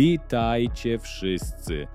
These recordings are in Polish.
Witajcie wszyscy.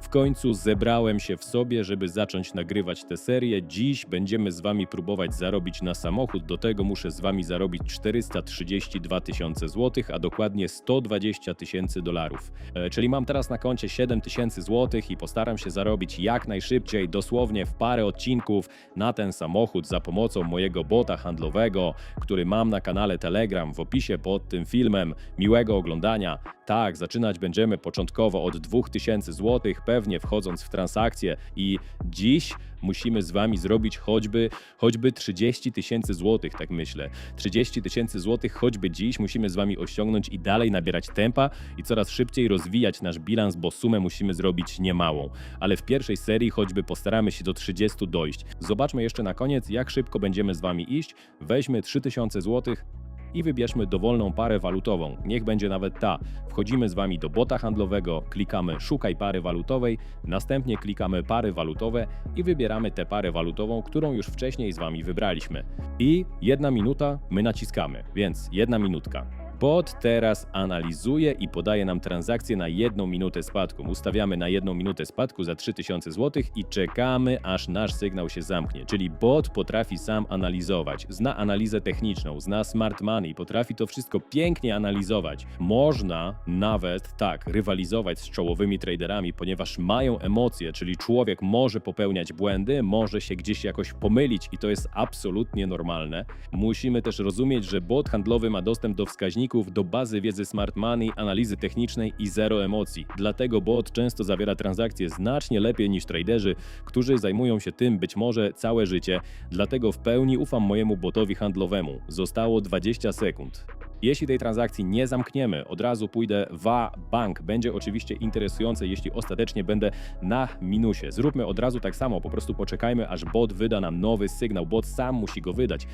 W końcu zebrałem się w sobie, żeby zacząć nagrywać tę serię. Dziś będziemy z wami próbować zarobić na samochód. Do tego muszę z wami zarobić 432 tysiące złotych, a dokładnie 120 tysięcy dolarów. E, Czyli mam teraz na koncie 7 tysięcy złotych i postaram się zarobić jak najszybciej, dosłownie w parę odcinków na ten samochód za pomocą mojego bota handlowego, który mam na kanale Telegram w opisie pod tym filmem. Miłego oglądania. Tak, zaczynać będziemy początkowo od 2000 zł, pewnie wchodząc w transakcje i dziś musimy z wami zrobić choćby, choćby 30 tysięcy złotych, tak myślę. 30 tysięcy złotych choćby dziś musimy z wami osiągnąć i dalej nabierać tempa i coraz szybciej rozwijać nasz bilans, bo sumę musimy zrobić niemałą. Ale w pierwszej serii choćby postaramy się do 30 dojść. Zobaczmy jeszcze na koniec, jak szybko będziemy z wami iść. Weźmy 3000 złotych, i wybierzmy dowolną parę walutową. Niech będzie nawet ta. Wchodzimy z Wami do bota handlowego, klikamy Szukaj pary walutowej, następnie klikamy pary walutowe i wybieramy tę parę walutową, którą już wcześniej z Wami wybraliśmy. I jedna minuta my naciskamy, więc jedna minutka. Bot teraz analizuje i podaje nam transakcję na jedną minutę spadku. Ustawiamy na jedną minutę spadku za 3000 zł i czekamy, aż nasz sygnał się zamknie. Czyli bot potrafi sam analizować, zna analizę techniczną, zna smart money, potrafi to wszystko pięknie analizować. Można nawet tak rywalizować z czołowymi traderami, ponieważ mają emocje, czyli człowiek może popełniać błędy, może się gdzieś jakoś pomylić i to jest absolutnie normalne. Musimy też rozumieć, że bot handlowy ma dostęp do wskaźników, do bazy wiedzy smart money, analizy technicznej i zero emocji. Dlatego bot często zawiera transakcje znacznie lepiej niż traderzy, którzy zajmują się tym być może całe życie. Dlatego w pełni ufam mojemu botowi handlowemu. Zostało 20 sekund. Jeśli tej transakcji nie zamkniemy, od razu pójdę w bank. Będzie oczywiście interesujące, jeśli ostatecznie będę na minusie. Zróbmy od razu tak samo, po prostu poczekajmy, aż bot wyda nam nowy sygnał. Bot sam musi go wydać.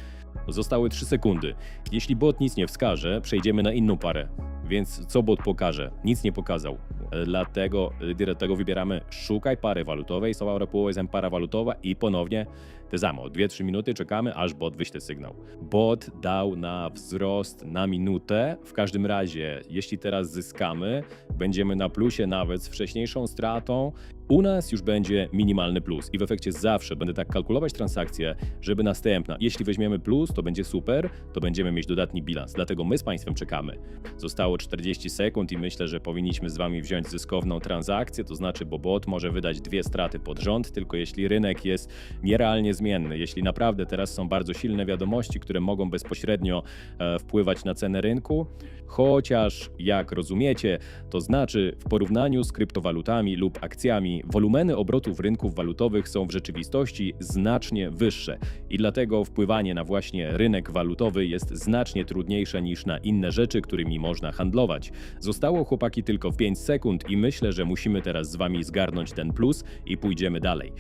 Zostały 3 sekundy. Jeśli bot nic nie wskaże, przejdziemy na inną parę. Więc co bot pokaże? Nic nie pokazał. Dlatego, dlatego wybieramy szukaj pary walutowej, Soła Repuło jest para walutowa i ponownie te samo. 2-3 minuty czekamy, aż bot wyśle sygnał. Bot dał na wzrost na minutę. W każdym razie, jeśli teraz zyskamy, będziemy na plusie nawet z wcześniejszą stratą. U nas już będzie minimalny plus i w efekcie zawsze będę tak kalkulować transakcję, żeby następna, jeśli weźmiemy plus, to będzie super, to będziemy mieć dodatni bilans. Dlatego my z Państwem czekamy. Zostało 40 sekund i myślę, że powinniśmy z Wami wziąć zyskowną transakcję, to znaczy, bo bot może wydać dwie straty pod rząd, tylko jeśli rynek jest nierealnie zmienny, jeśli naprawdę teraz są bardzo silne wiadomości, które mogą bezpośrednio e, wpływać na cenę rynku, chociaż jak rozumiecie, to znaczy w porównaniu z kryptowalutami lub akcjami, wolumeny obrotów rynków walutowych są w rzeczywistości znacznie wyższe i dlatego wpływanie na właśnie rynek walutowy jest znacznie trudniejsze niż na inne rzeczy, którymi można handlować. Zostało chłopaki tylko w 5 sekund i myślę, że musimy teraz z wami zgarnąć ten plus i pójdziemy dalej.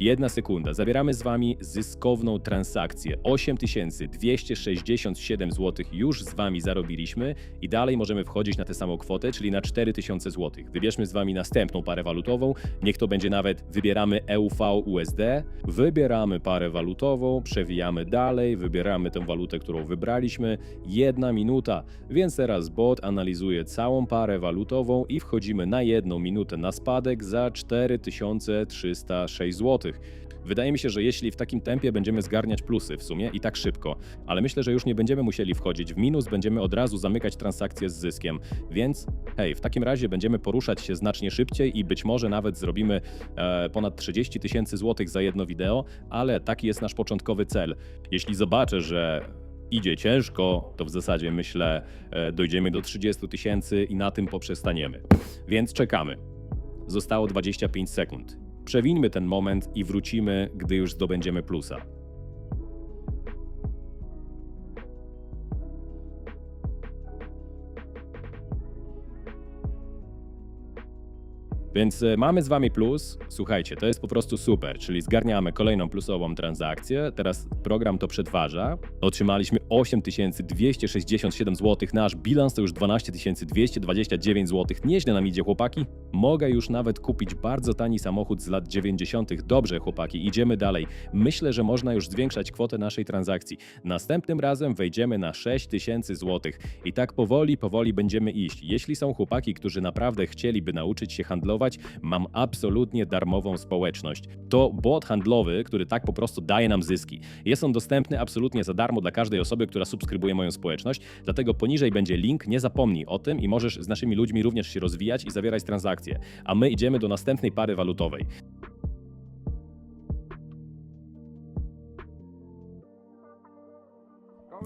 Jedna sekunda. Zabieramy z Wami zyskowną transakcję. 8267 zł już z Wami zarobiliśmy i dalej możemy wchodzić na tę samą kwotę, czyli na 4000 zł. Wybierzmy z Wami następną parę walutową. Niech to będzie nawet, wybieramy EUV USD, wybieramy parę walutową, przewijamy dalej, wybieramy tę walutę, którą wybraliśmy. Jedna minuta, więc teraz bot analizuje całą parę walutową i wchodzimy na jedną minutę na spadek za 4306 zł. Wydaje mi się, że jeśli w takim tempie będziemy zgarniać plusy w sumie i tak szybko, ale myślę, że już nie będziemy musieli wchodzić w minus, będziemy od razu zamykać transakcje z zyskiem. Więc hej, w takim razie będziemy poruszać się znacznie szybciej i być może nawet zrobimy e, ponad 30 tysięcy złotych za jedno wideo, ale taki jest nasz początkowy cel. Jeśli zobaczę, że idzie ciężko, to w zasadzie myślę, e, dojdziemy do 30 tysięcy i na tym poprzestaniemy. Więc czekamy. Zostało 25 sekund. Przewińmy ten moment i wrócimy, gdy już zdobędziemy plusa. Więc e, mamy z wami plus. Słuchajcie, to jest po prostu super, czyli zgarniamy kolejną plusową transakcję. Teraz program to przetwarza. Otrzymaliśmy 8267 zł. Nasz bilans to już 12229 zł. Nieźle nam idzie, chłopaki. Mogę już nawet kupić bardzo tani samochód z lat 90. Dobrze, chłopaki, idziemy dalej. Myślę, że można już zwiększać kwotę naszej transakcji. Następnym razem wejdziemy na 6000 zł. I tak powoli, powoli będziemy iść. Jeśli są chłopaki, którzy naprawdę chcieliby nauczyć się handlować, mam absolutnie darmową społeczność. To bot handlowy, który tak po prostu daje nam zyski. Jest on dostępny absolutnie za darmo dla każdej osoby, która subskrybuje moją społeczność, dlatego poniżej będzie link, nie zapomnij o tym i możesz z naszymi ludźmi również się rozwijać i zawierać transakcje. A my idziemy do następnej pary walutowej.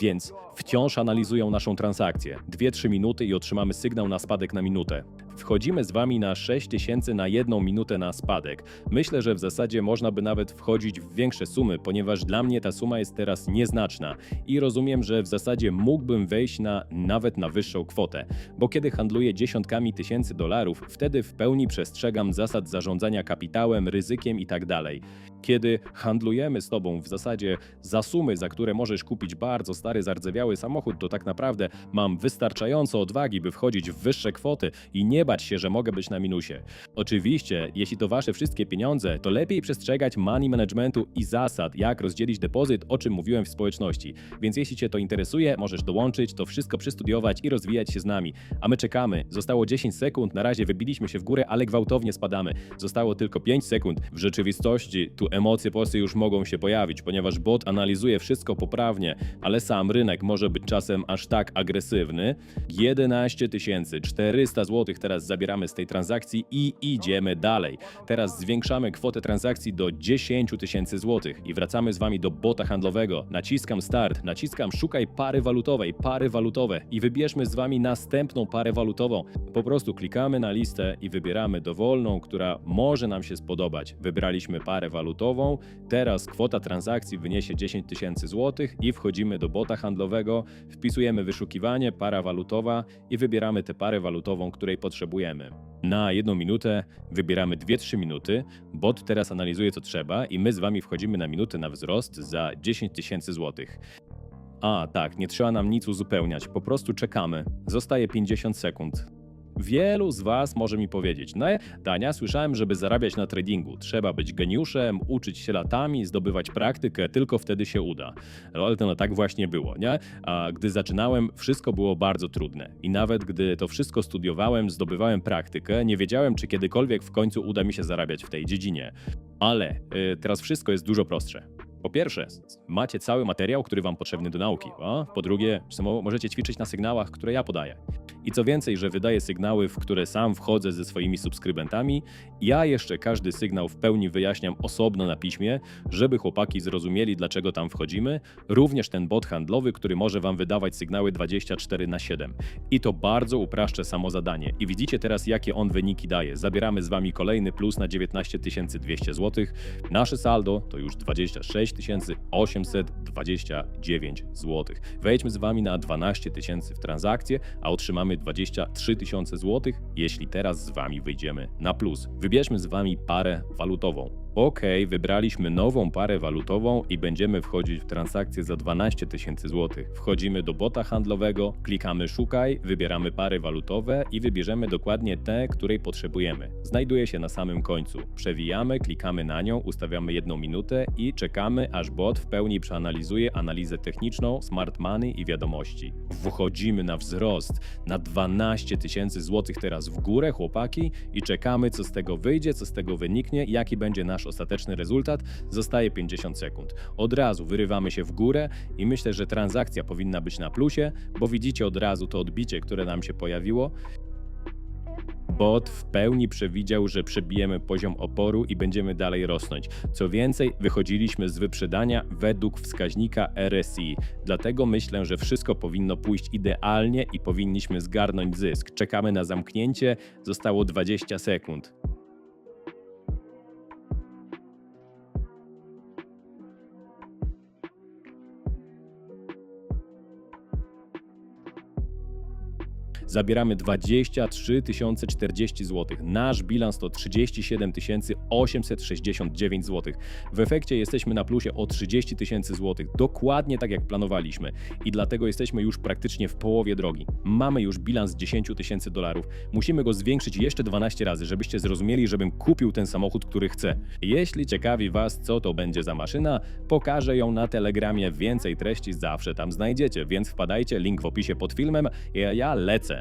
Więc wciąż analizują naszą transakcję. 2-3 minuty i otrzymamy sygnał na spadek na minutę. Wchodzimy z Wami na 6000 na jedną minutę na spadek. Myślę, że w zasadzie można by nawet wchodzić w większe sumy, ponieważ dla mnie ta suma jest teraz nieznaczna i rozumiem, że w zasadzie mógłbym wejść na nawet na wyższą kwotę, bo kiedy handluję dziesiątkami tysięcy dolarów, wtedy w pełni przestrzegam zasad zarządzania kapitałem, ryzykiem itd. Tak kiedy handlujemy z Tobą w zasadzie za sumy, za które możesz kupić bardzo stary, zardzewiały samochód, to tak naprawdę mam wystarczająco odwagi, by wchodzić w wyższe kwoty i nie bać się, że mogę być na minusie. Oczywiście, jeśli to wasze wszystkie pieniądze, to lepiej przestrzegać money managementu i zasad, jak rozdzielić depozyt, o czym mówiłem w społeczności. Więc jeśli cię to interesuje, możesz dołączyć, to wszystko przystudiować i rozwijać się z nami. A my czekamy. Zostało 10 sekund, na razie wybiliśmy się w górę, ale gwałtownie spadamy. Zostało tylko 5 sekund. W rzeczywistości tu emocje po prostu już mogą się pojawić, ponieważ bot analizuje wszystko poprawnie, ale sam rynek może być czasem aż tak agresywny. 11 400 zł teraz teraz zabieramy z tej transakcji i idziemy dalej. Teraz zwiększamy kwotę transakcji do 10 tysięcy złotych i wracamy z Wami do bota handlowego. Naciskam start, naciskam szukaj pary walutowej, pary walutowe i wybierzmy z Wami następną parę walutową. Po prostu klikamy na listę i wybieramy dowolną, która może nam się spodobać. Wybraliśmy parę walutową, teraz kwota transakcji wyniesie 10 tysięcy złotych i wchodzimy do bota handlowego, wpisujemy wyszukiwanie, para walutowa i wybieramy tę parę walutową, której potrzebujemy potrzebujemy. Na jedną minutę wybieramy 2-3 minuty, bot teraz analizuje co trzeba i my z wami wchodzimy na minutę na wzrost za 10 tysięcy złotych. A, tak, nie trzeba nam nic uzupełniać, po prostu czekamy. Zostaje 50 sekund. Wielu z Was może mi powiedzieć, no Dania, słyszałem, żeby zarabiać na tradingu, trzeba być geniuszem, uczyć się latami, zdobywać praktykę, tylko wtedy się uda. No, ale to no tak właśnie było, nie? A gdy zaczynałem, wszystko było bardzo trudne. I nawet gdy to wszystko studiowałem, zdobywałem praktykę, nie wiedziałem, czy kiedykolwiek w końcu uda mi się zarabiać w tej dziedzinie. Ale y, teraz wszystko jest dużo prostsze. Po pierwsze, macie cały materiał, który Wam potrzebny do nauki. A po drugie, możecie ćwiczyć na sygnałach, które ja podaję. I co więcej, że wydaję sygnały, w które sam wchodzę ze swoimi subskrybentami, ja jeszcze każdy sygnał w pełni wyjaśniam osobno na piśmie, żeby chłopaki zrozumieli, dlaczego tam wchodzimy. Również ten bot handlowy, który może Wam wydawać sygnały 24 na 7. I to bardzo upraszcza samo zadanie. I widzicie teraz, jakie on wyniki daje. Zabieramy z Wami kolejny plus na 19 200 zł. Nasze saldo to już 26 829 zł. Wejdźmy z Wami na 12 tysięcy w transakcję, a otrzymamy 23 tysiące złotych, jeśli teraz z Wami wyjdziemy na plus. Wybierzmy z Wami parę walutową. OK, wybraliśmy nową parę walutową i będziemy wchodzić w transakcję za 12 tysięcy złotych. Wchodzimy do bota handlowego, klikamy szukaj, wybieramy pary walutowe i wybierzemy dokładnie te, której potrzebujemy. Znajduje się na samym końcu. Przewijamy, klikamy na nią, ustawiamy jedną minutę i czekamy, aż bot w pełni przeanalizuje analizę techniczną, smart money i wiadomości. Wchodzimy na wzrost na 12 tysięcy złotych teraz w górę, chłopaki, i czekamy, co z tego wyjdzie, co z tego wyniknie, jaki będzie nasz ostateczny rezultat, zostaje 50 sekund. Od razu wyrywamy się w górę i myślę, że transakcja powinna być na plusie, bo widzicie od razu to odbicie, które nam się pojawiło. Bot w pełni przewidział, że przebijemy poziom oporu i będziemy dalej rosnąć. Co więcej, wychodziliśmy z wyprzedania według wskaźnika RSI. Dlatego myślę, że wszystko powinno pójść idealnie i powinniśmy zgarnąć zysk. Czekamy na zamknięcie, zostało 20 sekund. Zabieramy 23 040 zł. Nasz bilans to 37 869 zł. W efekcie jesteśmy na plusie o 30 tysięcy złotych, dokładnie tak jak planowaliśmy i dlatego jesteśmy już praktycznie w połowie drogi. Mamy już bilans 10 tysięcy dolarów. Musimy go zwiększyć jeszcze 12 razy, żebyście zrozumieli, żebym kupił ten samochód, który chcę. Jeśli ciekawi Was, co to będzie za maszyna, pokażę ją na Telegramie. Więcej treści zawsze tam znajdziecie, więc wpadajcie, link w opisie pod filmem. Ja, ja lecę.